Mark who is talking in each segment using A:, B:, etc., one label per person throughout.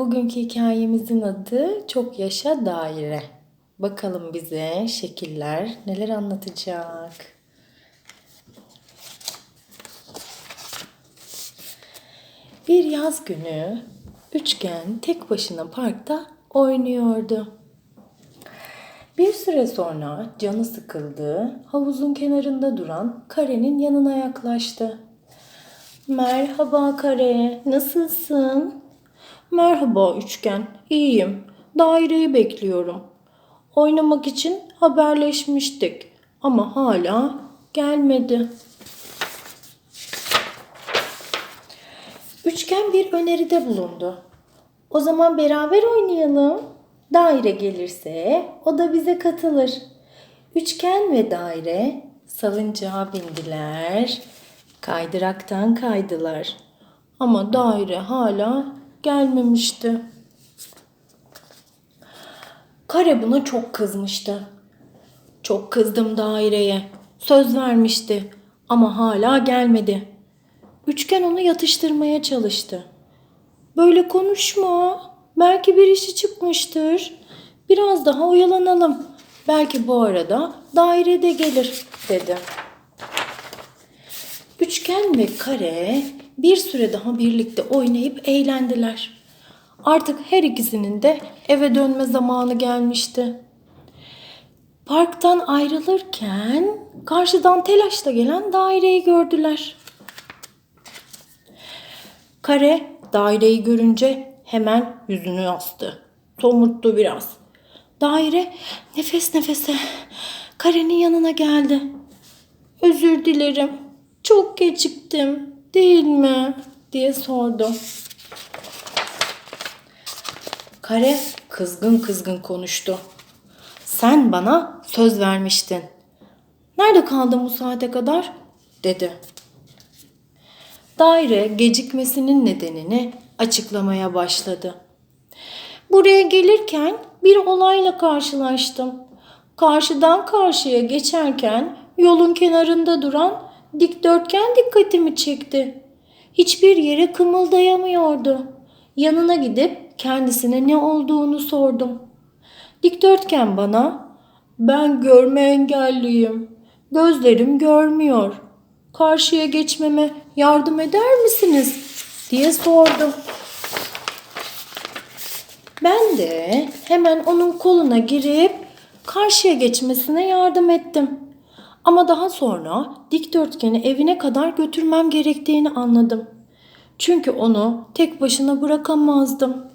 A: Bugünkü hikayemizin adı Çok Yaşa Daire. Bakalım bize şekiller neler anlatacak. Bir yaz günü üçgen tek başına parkta oynuyordu. Bir süre sonra canı sıkıldı, havuzun kenarında duran karenin yanına yaklaştı. Merhaba kare, nasılsın? Merhaba üçgen, iyiyim. Daireyi bekliyorum. Oynamak için haberleşmiştik ama hala gelmedi. Üçgen bir öneride bulundu. O zaman beraber oynayalım. Daire gelirse o da bize katılır. Üçgen ve daire salıncağa bindiler. Kaydıraktan kaydılar. Ama daire hala gelmemişti. Kare buna çok kızmıştı. Çok kızdım daireye. Söz vermişti ama hala gelmedi. Üçgen onu yatıştırmaya çalıştı. Böyle konuşma. Belki bir işi çıkmıştır. Biraz daha oyalanalım. Belki bu arada dairede gelir dedi. Üçgen ve kare bir süre daha birlikte oynayıp eğlendiler. Artık her ikisinin de eve dönme zamanı gelmişti. Parktan ayrılırken karşıdan telaşla gelen daireyi gördüler. Kare daireyi görünce hemen yüzünü astı. Somurttu biraz. Daire nefes nefese karenin yanına geldi. Özür dilerim. Çok geciktim, değil mi? diye sordu. Kare kızgın kızgın konuştu. Sen bana söz vermiştin. Nerede kaldın bu saate kadar? dedi. Daire gecikmesinin nedenini açıklamaya başladı. Buraya gelirken bir olayla karşılaştım. Karşıdan karşıya geçerken yolun kenarında duran dikdörtgen dikkatimi çekti. Hiçbir yere kımıldayamıyordu. Yanına gidip kendisine ne olduğunu sordum. Dikdörtgen bana ben görme engelliyim. Gözlerim görmüyor. Karşıya geçmeme yardım eder misiniz? diye sordu. Ben de hemen onun koluna girip karşıya geçmesine yardım ettim. Ama daha sonra dikdörtgeni evine kadar götürmem gerektiğini anladım. Çünkü onu tek başına bırakamazdım.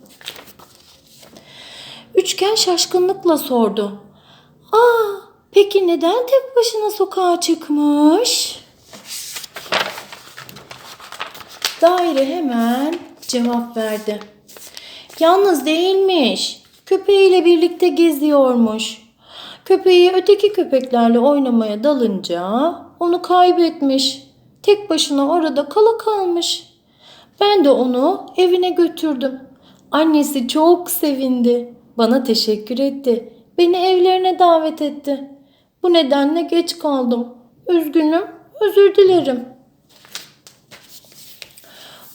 A: Üçgen şaşkınlıkla sordu. Aa, peki neden tek başına sokağa çıkmış? Daire hemen cevap verdi. Yalnız değilmiş. Köpeğiyle birlikte geziyormuş. Köpeği öteki köpeklerle oynamaya dalınca onu kaybetmiş. Tek başına orada kala kalmış. Ben de onu evine götürdüm. Annesi çok sevindi. Bana teşekkür etti. Beni evlerine davet etti. Bu nedenle geç kaldım. Üzgünüm, özür dilerim.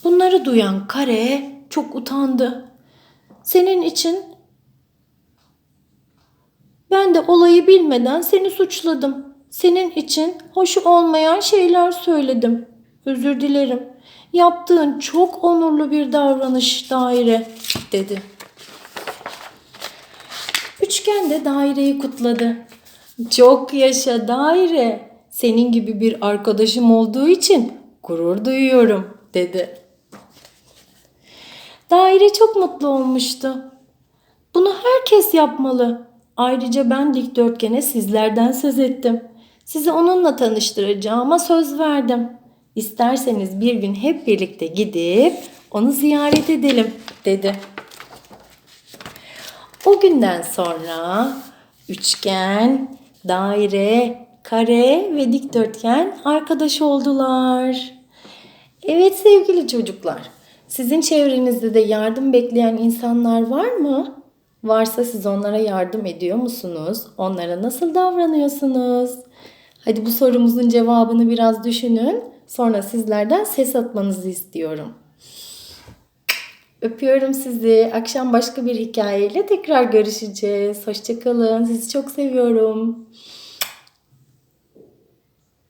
A: Bunları duyan kare çok utandı. Senin için ben de olayı bilmeden seni suçladım. Senin için hoş olmayan şeyler söyledim. Özür dilerim. Yaptığın çok onurlu bir davranış daire dedi. Üçgen de daireyi kutladı. Çok yaşa daire. Senin gibi bir arkadaşım olduğu için gurur duyuyorum dedi. Daire çok mutlu olmuştu. Bunu herkes yapmalı. Ayrıca ben dikdörtgene sizlerden söz ettim. Sizi onunla tanıştıracağıma söz verdim. İsterseniz bir gün hep birlikte gidip onu ziyaret edelim dedi. O günden sonra üçgen, daire, kare ve dikdörtgen arkadaş oldular. Evet sevgili çocuklar, sizin çevrenizde de yardım bekleyen insanlar var mı? Varsa siz onlara yardım ediyor musunuz? Onlara nasıl davranıyorsunuz? Hadi bu sorumuzun cevabını biraz düşünün. Sonra sizlerden ses atmanızı istiyorum. Öpüyorum sizi. Akşam başka bir hikayeyle tekrar görüşeceğiz. Hoşçakalın. Sizi çok seviyorum.